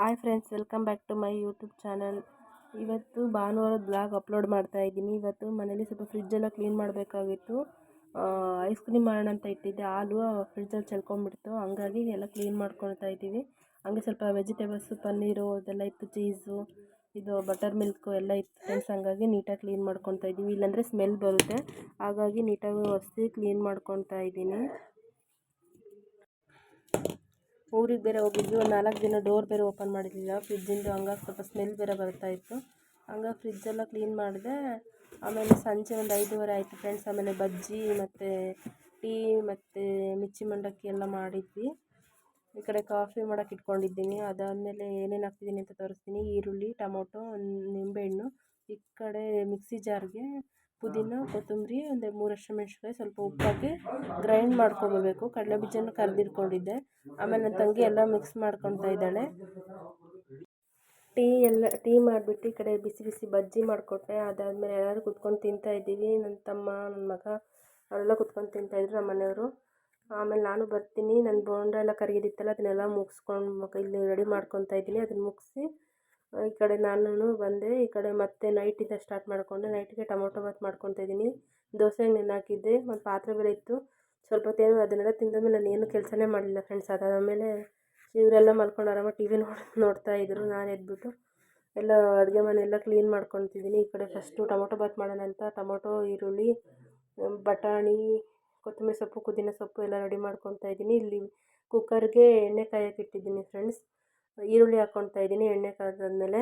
Hi friends, welcome back to my YouTube channel. ಇವತ್ತು ಭಾನುವಾರದ blog upload ಮಾಡ್ತಾ ಇದ್ದೀನಿ. ಇವತ್ತು ಮನೇಲಿ ಸ್ವಲ್ಪ ಫ್ರಿಜ್ಜೆಲ್ಲ ಕ್ಲೀನ್ ಮಾಡಬೇಕಾಗಿತ್ತು. ಐಸ್ ಕ್ರೀಮ್ ಮಾಡೋಣ ಅಂತ ಇಟ್ಟಿದ್ದೆ. ಹಾಲು ಫ್ರಿಜ್ಜಲ್ಲಿ ಚೆಲ್ಕೊಂಡ್ಬಿಡ್ತು. ಹಂಗಾಗಿ ಎಲ್ಲ ಕ್ಲೀನ್ ಮಾಡ್ಕೊಳ್ತಾ ಇದ್ದೀವಿ. ಹಂಗೆ ಸ್ವಲ್ಪ ವೆಜಿಟೇಬಲ್ಸು ಪನ್ನೀರು, ಅದೆಲ್ಲ ಇತ್ತು ಚೀಸು ಇದು ಬಟರ್ ಮಿಲ್ಕು ಎಲ್ಲ ಇತ್ತು ಫ್ರೆಂಡ್ಸ್ ಹಂಗಾಗಿ ನೀಟಾಗಿ ಕ್ಲೀನ್ ಮಾಡ್ಕೊತಾ ಇದ್ದೀವಿ. ಇಲ್ಲಾಂದರೆ ಸ್ಮೆಲ್ ಬರುತ್ತೆ. ಹಾಗಾಗಿ ನೀಟಾಗಿ ಒರೆಸಿ ಕ್ಲೀನ್ ಮಾಡ್ಕೊತಾ ಇದ್ದೀನಿ. ಊರಿಗೆ ಬೇರೆ ಹೋಗಿದ್ವಿ. ಒಂದು ನಾಲ್ಕು ದಿನ ಡೋರ್ ಬೇರೆ ಓಪನ್ ಮಾಡಿರಲಿಲ್ಲ. ಫ್ರಿಜ್ಜಿಂದು ಹಂಗಾಗಿ ಸ್ವಲ್ಪ ಸ್ಮೆಲ್ ಬೇರೆ ಬರ್ತಾಯಿತ್ತು ಹಂಗಾಗಿ ಫ್ರಿಜ್ಜೆಲ್ಲ ಕ್ಲೀನ್ ಮಾಡಿದೆ. ಆಮೇಲೆ ಸಂಜೆ ಒಂದು ಐದುವರೆ ಆಯಿತು ಫ್ರೆಂಡ್ಸ್ ಆಮೇಲೆ ಬಜ್ಜಿ ಮತ್ತು ಟೀ ಮತ್ತು ಮಿರ್ಚಿ ಮಂಡಕ್ಕಿ ಎಲ್ಲ ಮಾಡಿದ್ವಿ. ಈ ಕಡೆ ಕಾಫಿ ಮಾಡೋಕೆ ಇಟ್ಕೊಂಡಿದ್ದೀನಿ. ಅದಾದಮೇಲೆ ಏನೇನು ಹಾಕ್ತಿದ್ದೀನಿ ಅಂತ ತೋರಿಸ್ತೀನಿ. ಈರುಳ್ಳಿ, ಟೊಮೊಟೊ, ನಿಂಬೆಹಣ್ಣು, ಈ ಕಡೆ ಮಿಕ್ಸಿ ಜಾರ್ಗೆ ಪುದೀನ ಕೊತ್ತಂಬರಿ ಒಂದು ಮೂರು ಹಸಿಮೆಣ್ಸಿನ್ಕಾಯಿ ಸ್ವಲ್ಪ ಉಪ್ಪಾಕಿ ಗ್ರೈಂಡ್ ಮಾಡ್ಕೊಬೇಕು ಕಡಲೆ ಬೀಜನ ಕರೆದಿಟ್ಕೊಂಡಿದ್ದೆ. ಆಮೇಲೆ ನನ್ನ ತಂಗಿ ಎಲ್ಲ ಮಿಕ್ಸ್ ಮಾಡ್ಕೊತಾ ಇದ್ದಾಳೆ. ಟೀ ಎಲ್ಲ ಟೀ ಮಾಡಿಬಿಟ್ಟು ಈ ಕಡೆ ಬಿಸಿ ಬಿಸಿ ಬಜ್ಜಿ ಮಾಡಿಕೊಟ್ಟೆ ಅದಾದಮೇಲೆ ಎಲ್ಲರೂ ಕುತ್ಕೊಂಡು ತಿಂತಾಯಿದ್ದೀವಿ ನನ್ನ ತಮ್ಮ ನನ್ನ ಮಗ ಅವರೆಲ್ಲ ಕುತ್ಕೊಂಡು ತಿಂತಾಯಿದ್ರು ನಮ್ಮ ಮನೆಯವರು. ಆಮೇಲೆ ನಾನು ಬರ್ತೀನಿ. ನನ್ನ ಬೋಂಡ ಎಲ್ಲ ಕರಿಗಿದಿತ್ತಲ್ಲ ಅದನ್ನೆಲ್ಲ ಮುಗಿಸ್ಕೊಂಡು ಇಲ್ಲಿ ರೆಡಿ ಮಾಡ್ಕೊತಾ ಇದ್ದೀನಿ. ಅದನ್ನು ಮುಗಿಸಿ ಈ ಕಡೆ ನಾನು ಬಂದೆ, ಈ ಕಡೆ ಮತ್ತೆ ನೈಟಿಂದ ಸ್ಟಾರ್ಟ್ ಮಾಡಿಕೊಂಡೆ. ನೈಟಿಗೆ ಟೊಮೊಟೊ ಬಾತ್ ಮಾಡ್ಕೊತಾ ಇದ್ದೀನಿ. ದೋಸೆ ನೆನೆ ಹಾಕಿದ್ದೆ, ಮತ್ತು ಪಾತ್ರೆ ಬೇರೆ ಇತ್ತು. ಸ್ವಲ್ಪ ಹೊತ್ತೇನು ಅದನ್ನೆಲ್ಲ ತಿಂದಾದ್ಮೇಲೆ ನಾನು ಏನು ಕೆಲಸನೇ ಮಾಡಲಿಲ್ಲ ಫ್ರೆಂಡ್ಸ್ ಅದಾದಮೇಲೆ ಇವರೆಲ್ಲ ಮಲ್ಕೊಂಡು ಆರಾಮ ಟಿ ವಿ ನೋಡಿ ನೋಡ್ತಾ ಇದ್ದರು ನಾನು ಎದ್ಬಿಟ್ಟು. ಎಲ್ಲ ಅಡುಗೆ ಮನೆ ಎಲ್ಲ ಕ್ಲೀನ್ ಮಾಡ್ಕೊತಿದ್ದೀನಿ. ಈ ಕಡೆ ಫಸ್ಟು ಟೊಮೊಟೊ ಬಾತ್ ಮಾಡೋಣ ಅಂತ ಟೊಮೊಟೊ, ಈರುಳ್ಳಿ ಬಟಾಣಿ, ಕೊತ್ತಂಬರಿ ಸೊಪ್ಪು, ಪುದೀನ ಸೊಪ್ಪು ಎಲ್ಲ ರೆಡಿ ಮಾಡ್ಕೊತಾ ಇದ್ದೀನಿ. ಇಲ್ಲಿ ಕುಕ್ಕರ್ಗೆ ಎಣ್ಣೆ ಕಾಯಕ್ಕೆ ಇಟ್ಟಿದ್ದೀನಿ ಫ್ರೆಂಡ್ಸ್ ಈರುಳ್ಳಿ ಹಾಕ್ಕೊಳ್ತಾ ಇದ್ದೀನಿ, ಎಣ್ಣೆ ಕಾದಾದ್ಮೇಲೆ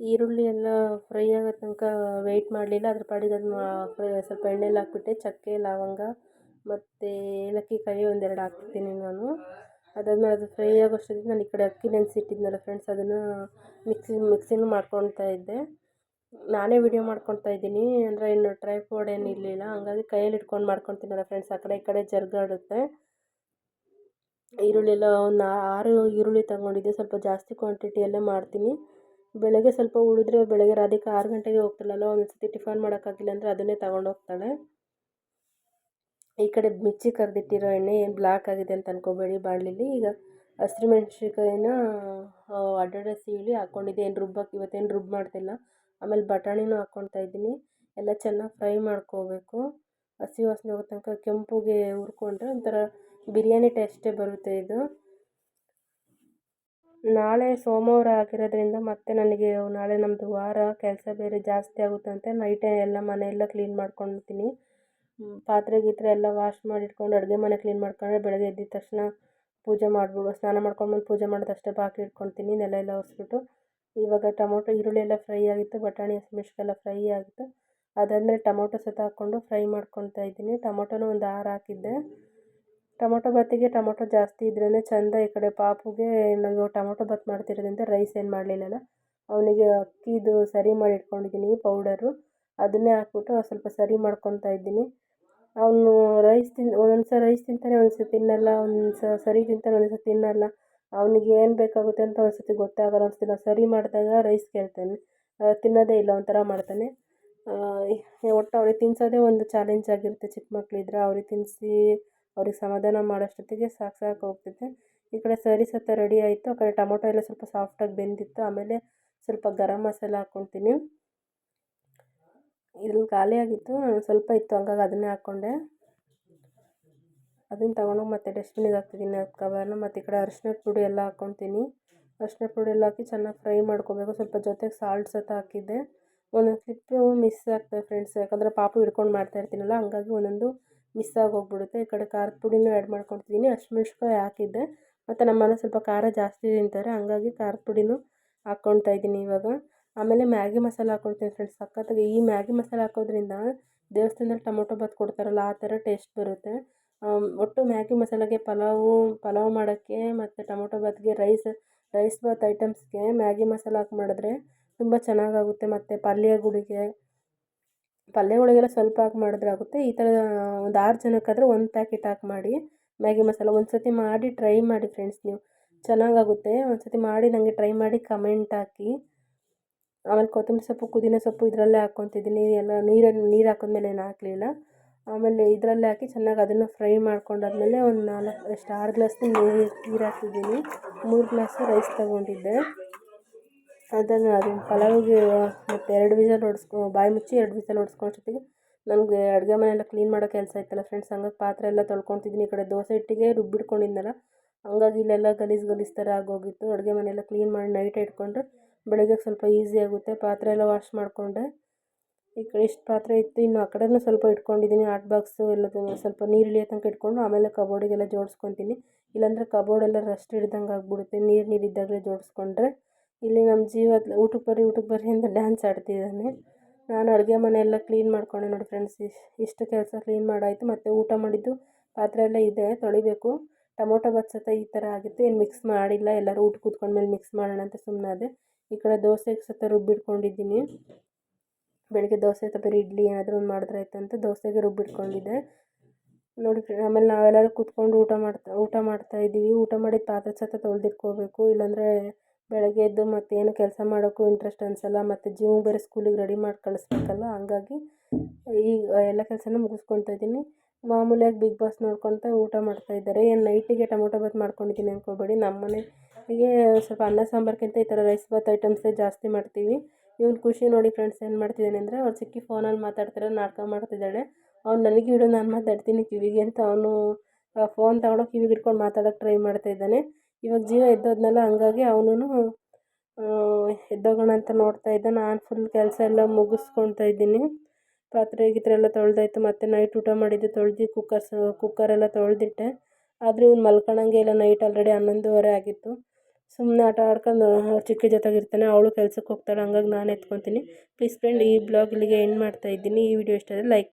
ಈರುಳ್ಳಿ ಎಲ್ಲ ಫ್ರೈ ಆಗೋ ತನಕ ವೆಯ್ಟ್ ಮಾಡಲಿಲ್ಲ, ಅದ್ರ ಪಾಡಿಗೆ ಅದನ್ನ ಸ್ವಲ್ಪ ಎಣ್ಣೆಲಿ ಹಾಕ್ಬಿಟ್ಟೆ, ಚಕ್ಕೆ, ಲವಂಗ ಮತ್ತು ಏಲಕ್ಕಿ ಕಾಯಿ ಒಂದೆರಡು ಹಾಕ್ತೀನಿ ನಾನು. ಅದಾದಮೇಲೆ ಅದು ಫ್ರೈ ಆಗೋಷ್ಟೊತ್ತಿಗೆ ನಾನು ಈ ಕಡೆ ಅಕ್ಕಿ ನೆನೆಸಿಟ್ಟಿದ್ನಲ್ಲ ಫ್ರೆಂಡ್ಸ್ ಅದನ್ನು ಮಿಕ್ಸಿ ಮಿಕ್ಸಿನೂ ಮಾಡ್ಕೊತಾ ಇದ್ದೆ. ನಾನೇ ವಿಡಿಯೋ ಮಾಡ್ಕೊತಾ ಇದ್ದೀನಿ, ಅಂದರೆ ಇನ್ನು ಟ್ರೈಫೋಡ್ ಏನು ಇರಲಿಲ್ಲ. ಹಂಗಾಗಿ ಕೈಯಲ್ಲಿ ಇಟ್ಕೊಂಡು ಮಾಡ್ಕೊತೀನಲ್ಲ ಫ್ರೆಂಡ್ಸ್ ಆ ಕಡೆ ಈ ಕಡೆ ಜರುಗಾಡುತ್ತೆ. ಈರುಳ್ಳಿ ಎಲ್ಲ ಒಂದು ಆರು ಈರುಳ್ಳಿ ತಗೊಂಡಿದ್ದೆ. ಸ್ವಲ್ಪ ಜಾಸ್ತಿ ಕ್ವಾಂಟಿಟಿಯಲ್ಲೇ ಮಾಡ್ತೀನಿ. ಬೆಳಗ್ಗೆ ಸ್ವಲ್ಪ ಉಳಿದ್ರೆ ಬೆಳಗ್ಗೆ ರಾಧಿಕಾ ಆರು ಗಂಟೆಗೆ ಹೋಗ್ತಾಳಲ್ಲ ಒಂದು ಸತಿ ಟಿಫನ್ ಮಾಡೋಕ್ಕಾಗಿಲ್ಲ ಅಂದರೆ ಅದನ್ನೇ ತಗೊಂಡೋಗ್ತಾಳೆ ಈ ಕಡೆ ಮಿರ್ಚಿ ಕರೆದಿಟ್ಟಿರೋ ಎಣ್ಣೆ ಏನು ಬ್ಲ್ಯಾಕ್ ಆಗಿದೆ ಅಂತ ಅನ್ಕೋಬೇಡಿ ಬಾಣಲಿಲಿ. ಈಗ ಹಸಿಮೆಣ್ಸಿನ್ಕಾಯಿನ ಅಡ್ಡಡ ಸೀಳಿ ಹಾಕ್ಕೊಂಡಿದ್ದೆ ಏನು ರುಬ್ಬಕ್ಕೆ ಇವತ್ತೇನು ರುಬ್ ಮಾಡ್ತಿಲ್ಲ. ಆಮೇಲೆ ಬಟಾಣಿನೂ ಹಾಕ್ಕೊತಾ ಇದ್ದೀನಿ. ಎಲ್ಲ ಚೆನ್ನಾಗಿ ಫ್ರೈ ಮಾಡ್ಕೋಬೇಕು. ಹಸಿ ವಾಸನೆ ಹೋಗೋ ತನಕ ಕೆಂಪುಗೆ ಹುರ್ಕೊಂಡ್ರೆ ಒಂಥರ ಬಿರಿಯಾನಿ ಟೇಸ್ಟೇ ಬರುತ್ತೆ ಇದು. ನಾಳೆ ಸೋಮವಾರ ಆಗಿರೋದ್ರಿಂದ ಮತ್ತೆ ನನಗೆ ನಾಳೆ ನಮ್ಮದು ವಾರ ಕೆಲಸ ಬೇರೆ ಜಾಸ್ತಿ ಆಗುತ್ತಂತೆ. ನೈಟೇ ಎಲ್ಲ ಮನೆಯೆಲ್ಲ ಕ್ಲೀನ್ ಮಾಡ್ಕೊಳ್ತೀನಿ ಪಾತ್ರೆ ಗೀತ್ರೆ ಎಲ್ಲ ವಾಶ್ ಮಾಡಿ ಇಟ್ಕೊಂಡು ಅಡುಗೆ ಮನೆ ಕ್ಲೀನ್ ಮಾಡ್ಕೊಂಡ್ರೆ ಬೆಳಗ್ಗೆ ಎದ್ದಿದ ತಕ್ಷಣ ಪೂಜೆ ಮಾಡ್ಬಿಡು ಸ್ನಾನ ಮಾಡ್ಕೊಂಡ್ಬಂದು ಪೂಜೆ ಮಾಡೋದಷ್ಟೇ ಬಾಕಿ ಇಟ್ಕೊಳ್ತೀನಿ ನೆಲ ಎಲ್ಲ ಒರೆಸ್ಬಿಟ್ಟು. ಇವಾಗ ಟೊಮೊಟೊ, ಈರುಳ್ಳಿ ಎಲ್ಲ ಫ್ರೈ ಆಗಿತ್ತು, ಬಟಾಣಿ ಹಸಿಮೆಣ್ಸಿಕಾಯೆಲ್ಲ ಫ್ರೈ ಆಗಿತ್ತು. ಅದಾದಮೇಲೆ ಟೊಮೊಟೊ ಸತ ಹಾಕ್ಕೊಂಡು ಫ್ರೈ ಮಾಡ್ಕೊತಾ ಇದ್ದೀನಿ. ಟೊಮೊಟೊನೂ ಒಂದು ಆರು ಹಾಕಿದ್ದೆ. ಟೊಮೊಟೊ ಬಾತಿಗೆ ಟೊಮೊಟೊ ಜಾಸ್ತಿ ಇದ್ರೇ ಚೆಂದ ಈ ಕಡೆ ಪಾಪುಗೆ ನಾವು ಟೊಮೊಟೊ ಬಾತ್ ಮಾಡ್ತಿರೋದ್ರಿಂದ ರೈಸ್ ಏನು ಮಾಡಲಿಲ್ಲಲ್ಲ, ಅವನಿಗೆ ಅಕ್ಕಿದು ಸರಿ ಮಾಡಿ ಇಟ್ಕೊಂಡಿದ್ದೀನಿ ಪೌಡರು, ಅದನ್ನೇ ಹಾಕ್ಬಿಟ್ಟು ಸ್ವಲ್ಪ ಸರಿ ಮಾಡ್ಕೊತಾ ಇದ್ದೀನಿ. ಅವನು ರೈಸ್ ತಿನ್ ಒಂದೊಂದು ಸಲ ರೈಸ್ ತಿಂತಾನೆ ಒಂದು ಸಲ ತಿನ್ನಲ್ಲ ಒಂದು ಸರಿ ತಿಂತಾನೆ ಒಂದು ಸಲ ತಿನ್ನಲ್ಲ. ಅವನಿಗೆ ಏನು ಬೇಕಾಗುತ್ತೆ ಅಂತ ಒಂದು ಸತಿ ಗೊತ್ತಾಗಲ್ಲ ಒಂದು ಸತಿ ನಾವು ಸರಿ ಮಾಡಿದಾಗ ರೈಸ್ ಕೇಳ್ತಾನೆ. ತಿನ್ನೋದೇ ಇಲ್ಲ, ಒಂಥರ ಮಾಡ್ತಾನೆ. ಒಟ್ಟು ಅವ್ರಿಗೆ ತಿನ್ಸೋದೇ ಒಂದು ಚಾಲೆಂಜ್ ಆಗಿರುತ್ತೆ ಚಿಕ್ಕ ಮಕ್ಕಳಿದ್ರೆ ಅವ್ರಿಗೆ ತಿನ್ನಿಸಿ ಅವ್ರಿಗೆ ಸಮಾಧಾನ ಮಾಡೋಷ್ಟೊತ್ತಿಗೆ ಸಾಕು ಸಾಕು ಹೋಗ್ತೈತೆ ಈ ಕಡೆ ಸರಿ ಸತ್ತ ರೆಡಿ ಆಯಿತು. ಆ ಕಡೆ ಟೊಮೊಟೊ ಎಲ್ಲ ಸ್ವಲ್ಪ ಸಾಫ್ಟಾಗಿ ಬೆಂದಿತ್ತು. ಆಮೇಲೆ ಸ್ವಲ್ಪ ಗರಂ ಮಸಾಲ ಹಾಕ್ಕೊತೀನಿ ಇದು ಖಾಲಿಯಾಗಿತ್ತು ನಾನು ಸ್ವಲ್ಪ ಇತ್ತು. ಹಂಗಾಗಿ ಅದನ್ನೇ ಹಾಕ್ಕೊಂಡೆ. ಅದನ್ನು ತೊಗೊಂಡೋಗಿ ಮತ್ತೆ ಡಸ್ಟ್ಬಿನಿಗೆ ಹಾಕ್ತಿದ್ದೀನಿ. ಕವರ್ನ ಮತ್ತು ಈ ಕಡೆ ಅರಿಶಿನ ಪುಡಿ ಎಲ್ಲ ಹಾಕ್ಕೊತೀನಿ ಅರಿಶಿನ ಪುಡಿ ಎಲ್ಲ ಹಾಕಿ ಚೆನ್ನಾಗಿ ಫ್ರೈ ಮಾಡ್ಕೋಬೇಕು. ಸ್ವಲ್ಪ ಜೊತೆಗೆ ಸಾಲ್ಟ್ ಸತ ಹಾಕಿದ್ದೆ. ಒಂದೊಂದು ಕ್ಲಿಪ್ಪು ಮಿಸ್ ಆಗ್ತದೆ ಫ್ರೆಂಡ್ಸ್ ಯಾಕಂದರೆ ಪಾಪು ಹಿಡ್ಕೊಂಡು ಮಾಡ್ತಾಯಿರ್ತೀನಲ್ಲ ಹಂಗಾಗಿ ಒಂದೊಂದು ಮಿಸ್ ಆಗಿ ಹೋಗ್ಬಿಡುತ್ತೆ ಈ ಕಡೆ ಖಾರದ ಪುಡಿನೂ ಆ್ಯಡ್ ಮಾಡ್ಕೊತಿದ್ದೀನಿ ಹಸಿಮೆಣ್ಸಿನ್ಕಾಯಿ ಹಾಕಿದ್ದೆ. ಮತ್ತು ನಮ್ಮ ಸ್ವಲ್ಪ ಖಾರ ಜಾಸ್ತಿ ತಿಂತಾರೆ. ಹಂಗಾಗಿ ಖಾರದ ಪುಡಿನೂ ಹಾಕ್ಕೊಳ್ತಾ ಇದ್ದೀನಿ ಇವಾಗ. ಆಮೇಲೆ ಮ್ಯಾಗಿ ಮಸಾಲ ಹಾಕ್ಕೊಳ್ತೀನಿ ಫ್ರೆಂಡ್ಸ್ ಸಖತ್ತಾಗಿ ಈ ಮ್ಯಾಗಿ ಮಸಾಲ ಹಾಕೋದ್ರಿಂದ ದೇವಸ್ಥಾನದಲ್ಲಿ ಟೊಮೊಟೊ ಬಾತ್ ಕೊಡ್ತಾರಲ್ಲ, ಆ ಥರ ಟೇಸ್ಟ್ ಬರುತ್ತೆ. ಒಟ್ಟು ಮ್ಯಾಗಿ ಮಸಾಲೆಗೆ ಪಲಾವು, ಪಲಾವ್ ಮಾಡೋಕ್ಕೆ ಮತ್ತು ಟೊಮೊಟೊ ಬಾತ್ಗೆ ರೈಸ್ ರೈಸ್ ಬಾತ್ ಐಟಮ್ಸ್ಗೆ ಮ್ಯಾಗಿ ಮಸಾಲ ಹಾಕಿ ಮಾಡಿದ್ರೆ ತುಂಬ ಚೆನ್ನಾಗಾಗುತ್ತೆ. ಮತ್ತು ಪಲ್ಯಗಳಿಗೆ ಪಲ್ಯಗಳಿಗೆಲ್ಲ ಸ್ವಲ್ಪ ಹಾಕಿ ಮಾಡಿದ್ರೆ ಆಗುತ್ತೆ. ಈ ಥರ ಒಂದು ಆರು ಜನಕ್ಕಾದರೆ ಒಂದು ಪ್ಯಾಕೆಟ್ ಹಾಕಿ ಮಾಡಿ, ಮ್ಯಾಗಿ ಮಸಾಲ ಒಂದು ಸತಿ ಮಾಡಿ ಟ್ರೈ ಮಾಡಿ ಫ್ರೆಂಡ್ಸ್ ನೀವು. ಚೆನ್ನಾಗಾಗುತ್ತೆ. ಒಂದು ಸರ್ತಿ ಮಾಡಿ ನನಗೆ ಟ್ರೈ ಮಾಡಿ ಕಮೆಂಟ್ ಹಾಕಿ. ಆಮೇಲೆ ಕೊತ್ತಂಬರಿ ಸೊಪ್ಪು, ಪುದೀನ ಸೊಪ್ಪು ಇದರಲ್ಲೇ ಹಾಕ್ಕೊತಿದ್ದೀನಿ ಎಲ್ಲ ನೀರನ್ನು ನೀರು ಹಾಕಿದ್ಮೇಲೆ ಏನು ಹಾಕಲಿಲ್ಲ. ಆಮೇಲೆ ಇದರಲ್ಲೇ ಹಾಕಿ ಚೆನ್ನಾಗಿ ಅದನ್ನು ಫ್ರೈ ಮಾಡ್ಕೊಂಡಾದ್ಮೇಲೆ ಒಂದು ನಾಲ್ಕು, ಎಷ್ಟು, ಆರು ಗ್ಲಾಸ್ ನೀರು ನೀರು ಹಾಕಿದ್ದೀನಿ. ಮೂರು ಗ್ಲಾಸು ರೈಸ್ ತೊಗೊಂಡಿದ್ದೆ. ಅದನ್ನು ಅದು ಪಲಾವಿಗೆ ಮತ್ತು ಎರಡು ವಿಷಲ್ ಹೊಡ್ಸ್ಕೊ ಬಾಯಿ ಮುಚ್ಚಿ ಎರಡು ವಿಷಲ್ ಹೊಡ್ಸ್ಕೊಳಷ್ಟೊತ್ತಿಗೆ ನನಗೆ ಅಡುಗೆ ಮನೆಯೆಲ್ಲ ಕ್ಲೀನ್ ಮಾಡೋ ಕೆಲಸ ಇತ್ತಲ್ಲ ಫ್ರೆಂಡ್ಸ್ ಹಂಗಾಗಿ ಪಾತ್ರೆ ಎಲ್ಲ ತೊಳ್ಕೊತಿದ್ದೀನಿ ಈ ಕಡೆ ದೋಸೆ ಇಟ್ಟಿಗೆ ರುಬ್ಬಿಟ್ಕೊಂಡಿದ್ನಲ್ಲ, ಹಂಗಾಗಿ ಇಲ್ಲೆಲ್ಲ ಗಲೀಜು ಗಲೀಜು ಥರ ಆಗೋಗಿತ್ತು. ಅಡುಗೆ ಮನೆಯೆಲ್ಲ ಕ್ಲೀನ್ ಮಾಡಿ ನೈಟ್ ಇಟ್ಕೊಂಡ್ರೆ ಬೆಳಗ್ಗೆ ಸ್ವಲ್ಪ ಈಸಿ ಆಗುತ್ತೆ. ಪಾತ್ರೆ ಎಲ್ಲ ವಾಶ್ ಮಾಡಿಕೊಂಡೆ. ಈ ಕಡೆ ಇಷ್ಟು ಪಾತ್ರೆ ಇತ್ತು. ಇನ್ನು ಆ ಕಡೆನೂ ಸ್ವಲ್ಪ ಇಟ್ಕೊಂಡಿದ್ದೀನಿ ಹಾಟ್ ಬಾಕ್ಸು ಎಲ್ಲದನ್ನು ಸ್ವಲ್ಪ ನೀರು ಇಳಿಯೋ ತನಕ ಇಟ್ಕೊಂಡು ಆಮೇಲೆ ಕಬೋರ್ಡಿಗೆಲ್ಲ ಜೋಡಿಸ್ಕೊತೀನಿ. ಇಲ್ಲಾಂದರೆ ಕಬೋರ್ಡೆಲ್ಲ ರಸ್ಟ್ ಹಿಡ್ದಂಗೆ ಆಗ್ಬಿಡುತ್ತೆ. ನೀರು ನೀರು ಇದ್ದಾಗಲೇ ಜೋಡಿಸ್ಕೊಂಡ್ರೆ ಇಲ್ಲಿ ನಮ್ಮ ಜೀವ ಊಟಕ್ಕೆ ಬರ್ರಿ ಊಟಕ್ಕೆ ಬರ್ರಿ ಅಂತ ಡ್ಯಾನ್ಸ್ ಆಡ್ತಿದ್ದಾನೆ. ನಾನು ಅಡುಗೆ ಮನೆ ಎಲ್ಲ ಕ್ಲೀನ್ ಮಾಡ್ಕೊಂಡೆ ನೋಡಿ ಫ್ರೆಂಡ್ಸ್ ಇಷ್ಟು ಕೆಲಸ ಕ್ಲೀನ್ ಮಾಡಾಯಿತು. ಮತ್ತು ಊಟ ಮಾಡಿದ್ದು ಪಾತ್ರೆ ಎಲ್ಲ ಇದೆ, ತೊಳಿಬೇಕು. ಟೊಮೊಟೊ ಬಚ್ಚತ್ತ ಈ ಥರ ಆಗಿತ್ತು. ಏನು ಮಿಕ್ಸ್ ಮಾಡಿಲ್ಲ. ಎಲ್ಲರೂ ಊಟ ಕೂತ್ಕೊಂಡ್ಮೇಲೆ ಮಿಕ್ಸ್ ಮಾಡೋಣ ಅಂತ ಸುಮ್ಮನಾದೆ ಈ ಕಡೆ ದೋಸೆಗೆ ಸತ ರುಬ್ಬಿಟ್ಕೊಂಡಿದ್ದೀನಿ. ಬೆಳಗ್ಗೆ ದೋಸೆ ಅಥವಾ ಇಡ್ಲಿ ಏನಾದರೂ ಒಂದು ಮಾಡಿದ್ರೆ ಆಯ್ತು ಅಂತ ದೋಸೆಗೆ ರುಬ್ಬಿಟ್ಕೊಂಡಿದ್ದೆ. ನೋಡಿ ಆಮೇಲೆ ನಾವೆಲ್ಲರೂ ಕೂತ್ಕೊಂಡು ಊಟ ಮಾಡ್ತಾ ಊಟ ಮಾಡ್ತಾ ಇದ್ದೀವಿ. ಊಟ ಮಾಡಿದ ಪಾತ್ರೆ ಸತ ತೊಳೆದಿಟ್ಕೋಬೇಕು. ಇಲ್ಲಾಂದರೆ ಬೆಳಗ್ಗೆ ಎದ್ದು ಮತ್ತೇನು ಕೆಲಸ ಮಾಡೋಕ್ಕೂ ಇಂಟ್ರೆಸ್ಟ್ ಅನಿಸಲ್ಲ, ಮತ್ತು ಜೀವ ಬೇರೆ ಸ್ಕೂಲಿಗೆ ರೆಡಿ ಮಾಡಿ ಕಳಿಸ್ಬೇಕಲ್ಲ, ಹಂಗಾಗಿ ಈಗ ಎಲ್ಲ ಕೆಲಸನೂ ಮುಗಿಸ್ಕೊಳ್ತಾ ಇದ್ದೀನಿ. ಮಾಮೂಲಿಯಾಗಿ ಬಿಗ್ ಬಾಸ್ ನೋಡ್ಕೊತ ಊಟ ಮಾಡ್ತಾಯಿದ್ದಾರೆ ಏನು ನೈಟಿಗೆ ಟೊಮೊಟೊ ಬಾತ್ ಮಾಡ್ಕೊಂಡಿದ್ದೀನಿ ಅಂದ್ಕೋಬೇಡಿ ನಮ್ಮ ಮನೆಗೆ ಸ್ವಲ್ಪ ಅನ್ನ ಸಾಂಬಾರ್ಗಿಂತ ಈ ಥರ ರೈಸ್ ಬಾತ್ ಐಟಮ್ಸೇ ಜಾಸ್ತಿ ಮಾಡ್ತೀವಿ. ಇವ್ನು ಖುಷಿ ನೋಡಿ ಫ್ರೆಂಡ್ಸ್ ಏನು ಮಾಡ್ತಿದ್ದಾನೆ ಅಂದರೆ ಅವ್ರು ಸಿಕ್ಕಿ ಫೋನಲ್ಲಿ ಮಾತಾಡ್ತಾರೆ ನಾಟಕ ಮಾಡ್ತಿದ್ದಾಳೆ. ಅವ್ನು ನನಗೆ ಇಡು, ನಾನು ಮಾತಾಡ್ತೀನಿ ಕಿವಿಗೆ ಅಂತ ಅವನು ಫೋನ್ ತಗೊಂಡು ಕಿವಿಗೆ ಇಟ್ಕೊಂಡು ಮಾತಾಡೋಕ್ಕೆ ಟ್ರೈ ಮಾಡ್ತಾ ಇದ್ದಾನೆ. ಇವಾಗ ಜೀವ ಎದ್ದೋದ್ನಲ್ಲ, ಹಂಗಾಗಿ ಅವನು ಎದ್ದೋಗೋಣ ಅಂತ ನೋಡ್ತಾ ಇದ್ದ. ನಾನು ಫುಲ್ ಕೆಲಸ ಎಲ್ಲ ಮುಗಿಸ್ಕೊಳ್ತಾ ಇದ್ದೀನಿ. ಪಾತ್ರೆ ಗೀತ್ರೆ ಎಲ್ಲ ತೊಳೆದಾಯ್ತು. ಮತ್ತು ನೈಟ್ ಊಟ ಮಾಡಿದ್ದು ತೊಳೆದು ಕುಕ್ಕರ್ಸ್ ಕುಕ್ಕರೆಲ್ಲ ತೊಳೆದಿಟ್ಟೆ. ಆದರೆ ಇವ್ನು ಮಲ್ಕೊಳಂಗೆ ಇಲ್ಲ. ನೈಟ್ ಆಲ್ರೆಡಿ ಹನ್ನೊಂದುವರೆ ಆಗಿತ್ತು. ಸುಮ್ಮನೆ ಆಟ ಆಡ್ಕೊಂಡು ಚಿಕ್ಕ ಜೊತೆಗೆ ಇರ್ತಾನೆ ಅವಳು ಕೆಲ್ಸಕ್ಕೆ ಹೋಗ್ತಾಳೆ. ಹಂಗಾಗಿ ನಾನು ಎತ್ಕೊತೀನಿ. ಪ್ಲೀಸ್ ಫ್ರೆಂಡ್ ಈ ಬ್ಲಾಗ್ ಇಲ್ಲಿಗೆ ಎಂಡ್ ಮಾಡ್ತಾ ಇದ್ದೀನಿ. ಈ ವಿಡಿಯೋ ಇಷ್ಟ ಆದರೆ ಲೈಕ್